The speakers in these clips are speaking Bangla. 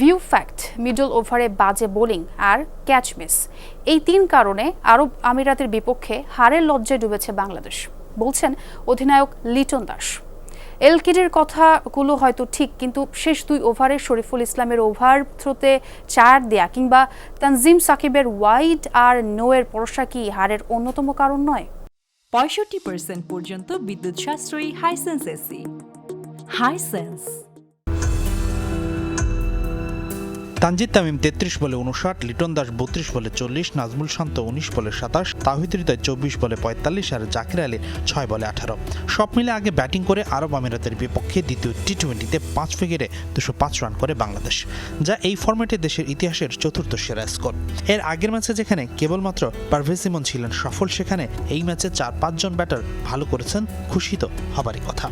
ভিউ ফ্যাক্ট মিডল ওভারে বাজে বোলিং আর ক্যাচ মিস এই তিন কারণে আরব আমিরাতের বিপক্ষে হারের লজ্জায় ডুবেছে বাংলাদেশ, বলছেন অধিনায়ক লিটন দাস। এলকিডির কথাগুলো হয়তো ঠিক, কিন্তু শেষ দুই ওভারে শরীফুল ইসলামের ওভার থ্রোতে চার দেয়া, কিংবা তানজিম সাকিবের ওয়াইড আর নোয়ের পরশা কি হারের অন্যতম কারণ নয়? পঁয়ষট্টি পর্যন্ত বিদ্যুৎ সাশ্রয়ী Hisense AC Hisense Tanzid Tamim তেত্রিশ বলে উনষাট, লিটন দাস বত্রিশ বলে চল্লিশ, নাজমুল শান্ত উনিশ বলে সাতাশ, তাহিদ হৃদয় চব্বিশ বলে পঁয়তাল্লিশ আর জাকির আলী ছয় বলে আঠারো। সব মিলে আগে ব্যাটিং করে আরব আমিরাতের বিপক্ষে দ্বিতীয় টি টোয়েন্টিতে পাঁচ উইকেটে দুশো পাঁচ রান করে বাংলাদেশ, যা এই ফর্মেটে দেশের ইতিহাসের চতুর্থ সেরা স্কোর। এর আগের ম্যাচে যেখানে কেবলমাত্র পারভেজ ইমন ছিলেন সফল, সেখানে এই ম্যাচে চার পাঁচজন ব্যাটার ভালো করেছেন, খুশি তো হবারই কথা।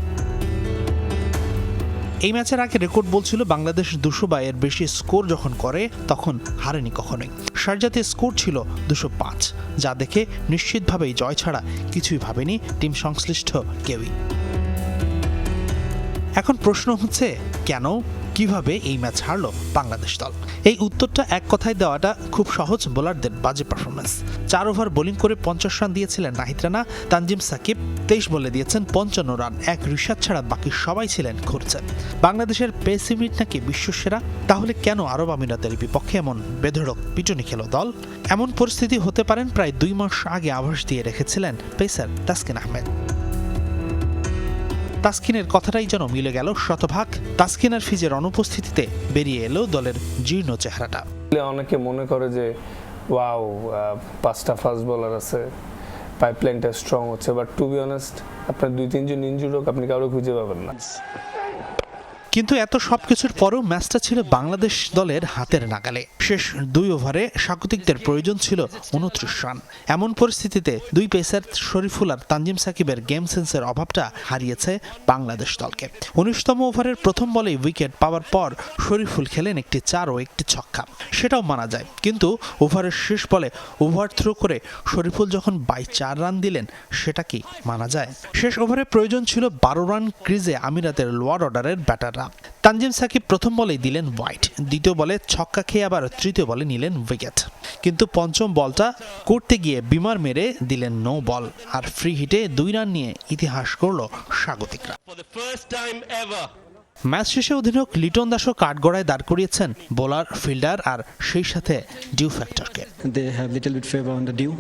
এই ম্যাচের আগে রেকর্ড বলছিল বাংলাদেশ দুশো বা এর বেশি স্কোর যখন করে, তখন হারেনি কখনোই। সারজাতে স্কোর ছিল দুশো পাঁচ, যা দেখে নিশ্চিতভাবেই জয় ছাড়া কিছুই ভাবেনি টিম সংশ্লিষ্ট কেউই। এখন প্রশ্ন হচ্ছে, কেন কীভাবে এই ম্যাচ হারলো বাংলাদেশ দল? এই উত্তরটা এক কথায় দেওয়াটা খুব সহজ বোলারদের বাজে পারফরমেন্স চার ওভার বোলিং করে পঞ্চাশ রান দিয়েছিলেন নাহিদ রানা, তানজিম সাকিব, তেইশ বলে দিয়েছেন পঞ্চান্ন রান, এক ঋষাদ ছাড়া বাকি সবাই ছিলেন ঘুরছে বাংলাদেশের পেস ইউনিট নাকি বিশ্বসেরা? তাহলে কেন আরব আমিরাতের বিপক্ষে এমন বেধড়ক পিটুনি খেলো দল? এমন পরিস্থিতি হতে পারেন প্রায় দুই মাস আগে আভাস দিয়ে রেখেছিলেন পেসার তাসকিন আহমেদ। তাসকিনের কথাটাই যেন মিলে গেল শতভাগ। তাসকিন আর ফিজের অনুপস্থিতিতে বেরিয়ে এলো দলের জীর্ণ চেহারাটা। অনেকে মনে করে যে, ওয়াও পাঁচটা ফাস্ট বলার আছে পাইপলাইনটা স্ট্রং হচ্ছে। বাট টু বি অনেস্ট আপনার দুই তিনজন ইঞ্জুর হোক, আপনি কারও খুঁজে পাবেন না। কিন্তু এত সবকিছুর পরেও ম্যাচটা ছিল বাংলাদেশ দলের হাতের নাগালে। শেষ দুই ওভারে স্বাগতিকদের প্রয়োজন ছিল উনত্রিশ রান। এমন পরিস্থিতিতে দুই পেসার শরীফুল আর তানজিম সাকিবের গেম সেন্সের অভাবটা হারিয়েছে বাংলাদেশ দলকে। উনিশতম ওভারের প্রথম বলেই উইকেট পাওয়ার পর শরীফুল খেলেন একটি চার ও একটি ছক্কা। সেটাও মানা যায়। কিন্তু ওভারের শেষ বলে ওভার থ্রো করে শরীফুল যখন বাই চার রান দিলেন, সেটা কি মানা যায়? শেষ ওভারে প্রয়োজন ছিল বারো রান ক্রিজে আমিরাতের লোয়ার অর্ডারের ব্যাটাররা তানজিম সাকিব প্রথম বলেই দিলেন হোয়াইট দ্বিতীয় বলে ছক্কা খেয়ে আবার তৃতীয় বলে নিলেন উইকেট কিন্তু পঞ্চম বলটা করতে গিয়ে বিমার মেরে দিলেন নো বল আর ফ্রি হিটে দুই রান নিয়ে ইতিহাস করল স্বাগতিকরা. ম্যাচ শেষে অধিনায়ক লিটন দাসও কাঠগড়ায় দাঁড় করিয়েছেন বোলার ফিল্ডার আর সেই সাথে ডিউ ফ্যাক্টরকে they have little bit favor on the dew.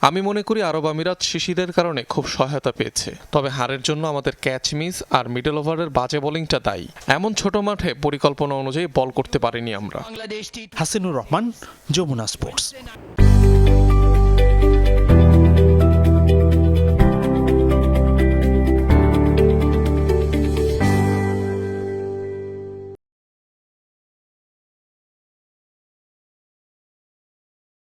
আমি মনে করি আরব আমিরাত শিশিদের কারণে খুব সহায়তা পেয়েছে। তবে হারের জন্য আমাদের ক্যাচ মিস আর মিডল ওভারের বাজে বোলিংটা দায়ী। এমন ছোট মাঠে পরিকল্পনা অনুযায়ী বল করতে পারিনি আমরা। হাসিনুর রহমান যমুনা স্পোর্টস